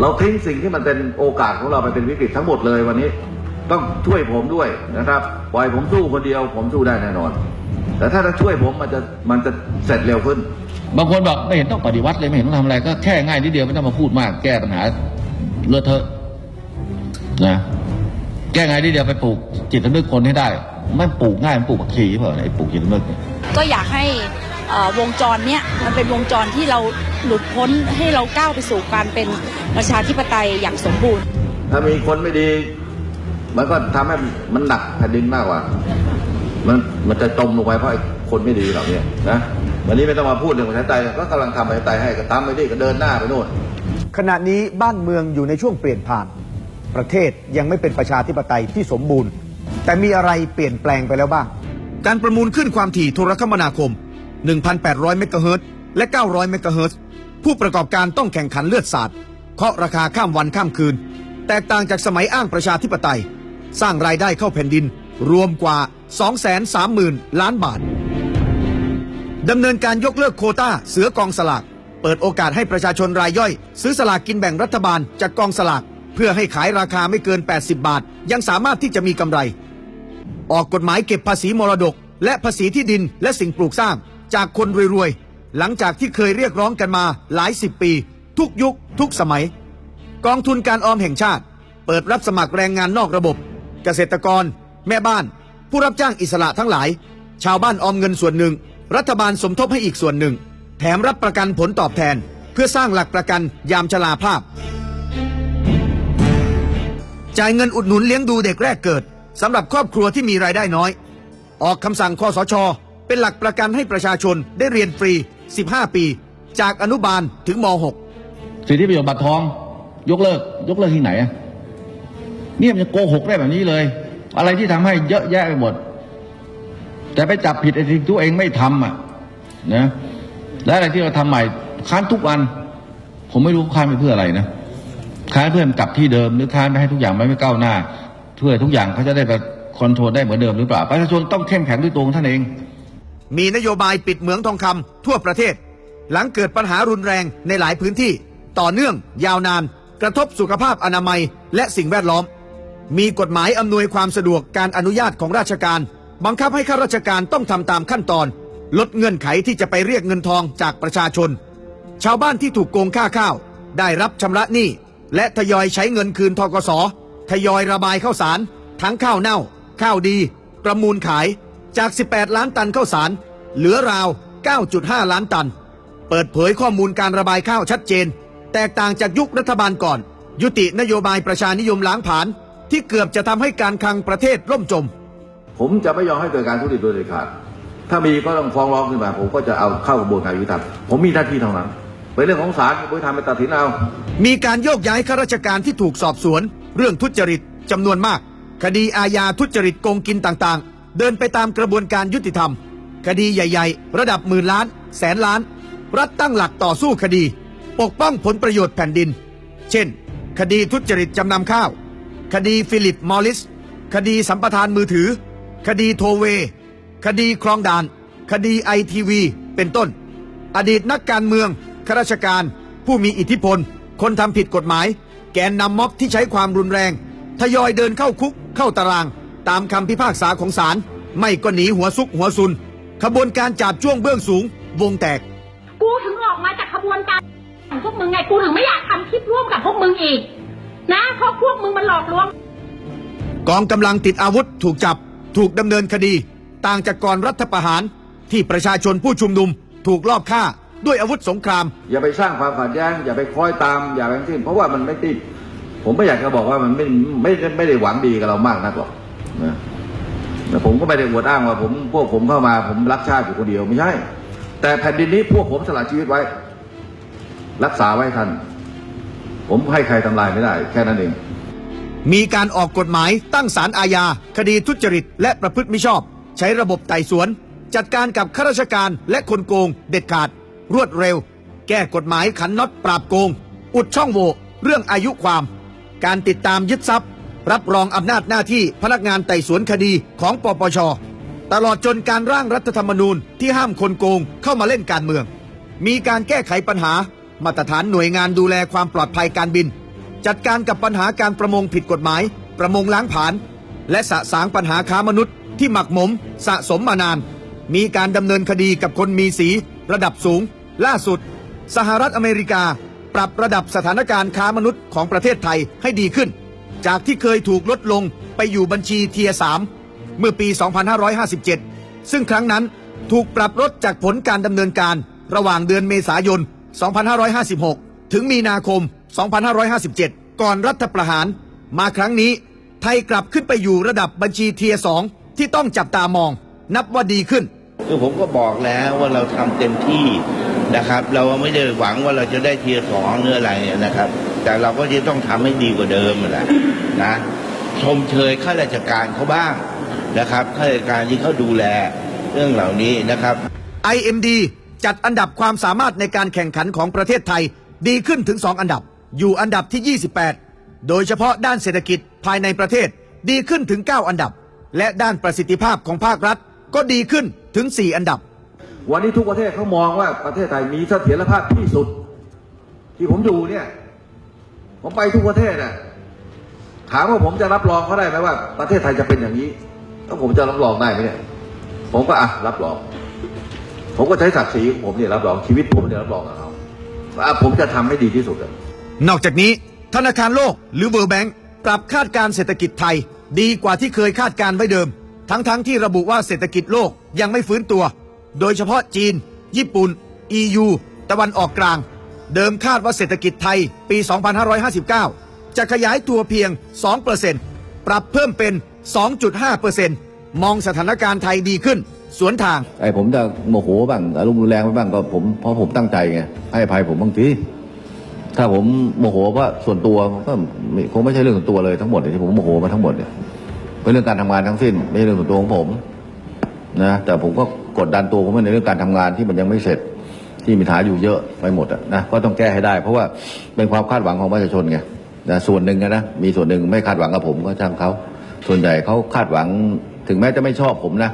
เราทิ้งสิ่งที่มันเป็นโอกาสของเราไปเป็นวิกฤตทั้งหมดเลยวันนี้ ต้องช่วยผมด้วยนะครับปล่อยผมสู้คนเดียวผมสู้ได้แน่นอน แต่ถ้าจะช่วยผมมันจะมันจะเสร็จเร็วขึ้น บางคนบอกไม่เห็นต้องปฏิวัติเลยไม่เห็นต้องทำอะไรก็แค่ง่ายนิดเดียวไม่ต้องมาพูดมากแก้ปัญหาเลอะเทอะนะแก้ง่ายนิดเดียวไปปลูกจิตสำนึกคนให้ได้มันปลูกง่ายมันปลูกผักชีเปล่าไอ้ปลูกจิตสำนึกเนี่ยก็อยากให้เอ่อวงจรเนี้ยมันเป็นวงจรที่เรา หลุดพ้นให้เราก้าวไปสู่การเป็นประชาธิปไตยอย่างสมบูรณ์ ถ้ามีคนไม่ดี มันก็ทำให้มันหนักแผ่นดินมากกว่า มันมันจะจมลงไปเพราะไอ้คนไม่ดีเหล่านี้นะวันนี้ไม่ต้องมาพูดเรื่องประชาธิปไตยก็กำลังทำประชาธิปไตยให้ก็ตามไปดิก็เดินหน้าไปโน่นขณะนี้บ้านเมืองอยู่ในช่วงเปลี่ยนผ่าน ประเทศยังไม่เป็นประชาธิปไตยที่สมบูรณ์ แต่มีอะไรเปลี่ยนแปลงไปแล้วบ้าง การประมูลขึ้นความถี่โทรคมนาคม 1,800 เมกะเฮิรตซ์ และ 900 เมกะเฮิรตซ์ผู้ประกอบการต้องแข่งขันเลือดสาดเคาะราคาข้ามวันข้ามคืน แตกต่างจากสมัยอ้างประชาธิปไตย สร้างรายได้เข้าแผ่นดิน รวมกว่า 230,000 ล้านบาทดำเนินการยกเลิกโคต้าเสือกองสลากเปิดโอกาสให้ประชาชนรายย่อย ซื้อสลากกินแบ่งรัฐบาลจากกองสลากเพื่อให้ขายราคาไม่เกิน 80 บาท ยังสามารถที่จะมีกำไร ออกกฎหมายเก็บภาษีมรดก และภาษีที่ดินและสิ่งปลูกสร้างจากคนรวยๆ หลังจากที่เคยเรียกร้องกันมาหลายสิบปี ทุกยุค ทุกสมัย กองทุนการออมแห่งชาติ เปิดรับสมัครแรงงานนอกระบบ เกษตรกร แม่บ้าน ผู้รับจ้างอิสระทั้งหลาย ชาวบ้านออมเงินส่วนหนึ่ง รัฐบาลสมทบให้อีกส่วนหนึ่ง แถมรับประกันผลตอบแทน เพื่อสร้างหลักประกันยามชราภาพ จ่ายเงินอุดหนุนเลี้ยงดูเด็กแรกเกิดสำหรับครอบครัวที่มีรายได้น้อย ออกคำสั่งคอสช เป็นหลักประกันให้ประชาชนได้เรียนฟรี 15 ปี จากอนุบาลถึงม .6 สิทธิประโยชน์บัตรทอง ยกเลิก ยกเลิกที่ไหนอะเนี่ยมันจะโกหกได้แบบนี้เลย อะไรที่ทำให้เยอะแยะไปหมด แต่ไปจับผิดไอ้สิ่งที่ตัวเองไม่ทำอะนะและอะไรที่เราทำใหม่ค้านทุกวัน ผมไม่รู้ค้านไปเพื่ออะไรนะค้านเพื่อมันกลับที่เดิมหรือค้านไปให้ทุกอย่างมันไม่ก้าวหน้า เพื่อทุกอย่างเขาจะได้ไปคอนโทรลได้เหมือนเดิมหรือเปล่าประชาชนต้องเข้มแข็งด้วยตัวของท่านเอง มีนโยบายปิดเหมืองทองคำทั่วประเทศ หลังเกิดปัญหารุนแรงในหลายพื้นที่ ต่อเนื่อง ยาวนาน กระทบสุขภาพอนามัย และสิ่งแวดล้อม มีกฎหมายอำนวยความสะดวกการอนุญาตของราชการ บังคับให้ข้าราชการต้องทำตามขั้นตอน ลดเงื่อนไขที่จะไปเรียกเงินทองจากประชาชน ชาวบ้านที่ถูกโกงค่าข้าว ได้รับชำระหนี้และทยอยใช้เงินคืนทกสทยอยระบายข้าวสาร ทั้งข้าวเน่า ข้าวดี ประมูลขาย จาก 18 ล้านตันข้าวสาร เหลือราว 9.5 ล้านตัน เปิดเผยข้อมูลการระบายข้าวชัดเจน แตกต่างจากยุครัฐบาลก่อน ยุตินโยบายประชานิยมล้างผลาญที่เกือบจะทำให้การคลังประเทศล่มจม ผมจะไม่ยอมให้เกิดการทุจริตโดยเด็ดขาด ถ้ามีก็ต้องฟ้องร้องขึ้นมา ผมก็จะเอาเข้ากระบวนการยุติธรรม ผมมีหน้าที่เท่านั้น เป็นเรื่องของศาลผมไปทำไปตัดสินเอา มีการโยกย้ายข้าราชการที่ถูกสอบสวน เรื่องทุจริตจำนวนมาก คดีอาญาทุจริตโกงกินต่างๆ เดินไปตามกระบวนการยุติธรรม คดีใหญ่ ๆ ระดับหมื่นล้าน แสนล้าน รัฐตั้งหลักต่อสู้คดี ปกป้องผลประโยชน์แผ่นดิน เช่น คดีทุจริตจำนำข้าว คดีฟิลิปมอริส คดีสัมปทานมือถือ คดีโทเว คดีคลองด่าน คดีไอทีวี เป็นต้น อดีตนักการเมืองข้าราชการ ผู้มีอิทธิพล คนทำผิดกฎหมาย แกนนำม็อบที่ใช้ความรุนแรง ทยอยเดินเข้าคุกเข้าตาราง ตามคำพิพากษาของศาลไม่ก็หนีหัวซุกหัวซุน ขบวนการจับจ้วงเบื้องสูง วงแตก กูถึงออกมาจากขบวนการของพวกมึงไงกูถึงไม่อยากทำคลิปร่วมกับพวกมึงอีก นะเพราะพวกมึงมันหลอกลวงกองกำลังติดอาวุธถูกจับถูกดำเนินคดี ต่างจากก่อนรัฐประหารที่ประชาชนผู้ชุมนุมถูกลอบฆ่าด้วยอาวุธสงคราม อย่าไปสร้างความขัดแย้งอย่าไปคล้อยตามอย่าไปทั้งสิ้นเพราะว่ามันไม่ติด ผมไม่อยากจะบอกว่ามันไม่ไม่ไม่ไม่ได้หวังดีกับเรามากนักหรอก นะแต่ผมก็ไม่ได้อวดอ้างว่าผมพวกผมเข้ามาผมรักชาติอยู่คนเดียวไม่ใช่ แต่แผ่นดินนี้พวกผมสละชีวิตไว้ รักษาไว้ทันผมให้ใครทำลายไม่ได้ แค่นั้นเอง มีการออกกฎหมายตั้งศาลอาญา คดีทุจริต และประพฤติมิชอบ ใช้ระบบไต่สวน จัดการกับข้าราชการและคนโกง เด็ดขาด รวดเร็ว แก้กฎหมายขันน็อตปราบโกง อุดช่องโหว่เรื่องอายุความ การติดตามยึดทรัพย์ รับรองอำนาจหน้าที่พนักงานไต่สวนคดีของปปช ตลอดจนการร่างรัฐธรรมนูญที่ห้ามคนโกงเข้ามาเล่นการเมือง มีการแก้ไขปัญหา มาตรฐานหน่วยงานดูแลความปลอดภัยการบิน จัดการกับปัญหาการประมงผิดกฎหมาย ประมงล้างผาญและสะสางปัญหาค้ามนุษย์ ที่หมักหมม สะสมมานาน มีการดำเนินคดีกับคนมีสี ระดับสูง ล่าสุด สหรัฐอเมริกา ปรับระดับสถานการณ์ค้ามนุษย์ของประเทศไทยให้ดีขึ้น จากที่เคยถูกลดลงไปอยู่บัญชีเทียสามเมื่อปี 2557 ซึ่งครั้งนั้นถูกปรับลดจากผลการดำเนินการ ระหว่างเดือนเมษายน 2556 ถึงมีนาคม 2557 ก่อนรัฐประหาร มาครั้งนี้ ไทยกลับขึ้นไปอยู่ระดับบัญชีเทียสองที่ต้องจับตามอง นับว่าดีขึ้นคือผมก็บอกแล้วว่าเราทำเต็มที่นะครับ เราไม่ได้หวังว่าเราจะได้เทียสองเนื้ออะไรนะครับ แต่เราก็จะต้องทำให้ดีกว่าเดิมนั่นแหละนะชมเชยข้าราชการเขาบ้างนะครับข้าราชการที่เขาดูแลเรื่องเหล่านี้นะครับ IMD จัดอันดับความสามารถในการแข่งขันของประเทศไทยดีขึ้นถึง 2 อันดับ อยู่อันดับที่ 28 โดยเฉพาะด้านเศรษฐกิจภายในประเทศดีขึ้นถึง 9 อันดับ และด้านประสิทธิภาพของภาครัฐ ก็ดีขึ้นถึง 4 อันดับ วันนี้ทุกประเทศเขามองว่าประเทศไทยมีเสถียรภาพที่สุด ที่ผมอยู่เนี่ย ผมไปทุกประเทศน่ะถามว่าผมจะรับรองเขาได้ไหมว่า ประเทศไทยจะเป็นอย่างนี้แล้วผมจะรับรองได้ไหมเนี่ย ผมก็อะรับรอง ผมก็ใช้ศักดิ์ศรีของผมเนี่ยรับรองชีวิตผมเนี่ยรับรองกับเขาว่าผมจะทำให้ดีที่สุดนอกจากนี้ ธนาคารโลกหรือ World Bank ปรับคาดการเศรษฐกิจไทย ดีกว่าที่เคยคาดการไว้เดิม ทั้งๆทที่ระบุว่าเศรษฐกิจโลกยังไม่ฟื้นตัว โดยเฉพาะจีน ญี่ปุ่น EU ตะวันออกกลาง เดิมคาดว่าเศรษฐกิจไทยปี 2559 จะขยายตัวเพียง 2%ปรับเพิ่มเป็น 2.5%มองสถานการณ์ไทยดีขึ้น สวนทาง ไอ้ผมจะโมโหบ้างอารมณ์รุนแรงไปบ้างก็ผมเพราะผมตั้งใจไงให้อภัยผมบางทีถ้าผมโมโหเพราะส่วนตัวก็ไม่คงไม่ใช่เรื่องส่วนตัวเลยทั้งหมดเนี่ยที่ผมโมโหมาทั้งหมดเนี่ยเป็นเรื่องการทำงานทั้งสิ้น ไม่ใช่เรื่องส่วนตัวของผมนะแต่ผมก็กดดันตัวผมในเรื่องการทำงานที่มันยังไม่เสร็จ ที่มีปัญหาอยู่เยอะไปหมดนะก็ต้องแก้ให้ได้ เพราะว่าเป็นความคาดหวังของประชาชนไงนะส่วนหนึ่งนะมีส่วนหนึ่งไม่คาดหวังกับผมก็ช่างเขาส่วนใหญ่เขาคาดหวังถึงแม้จะไม่ชอบผมนะ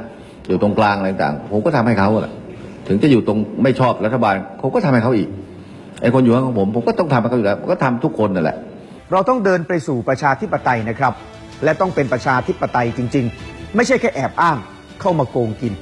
อยู่ตรงกลางอะไรต่างผมก็ทำให้เขาอะถึงจะอยู่ตรงไม่ชอบรัฐบาลเขาก็ทำให้เขาอีกไอ้คนอยู่ข้างผมผมก็ต้องทำให้เขาอยู่แล้วก็ทำทุกคนนั่นแหละ เราต้องเดินไปสู่ประชาธิปไตยนะครับ และต้องเป็นประชาธิปไตยจริง ๆ ไม่ใช่แค่แอบอ้างเข้ามาโกงกิน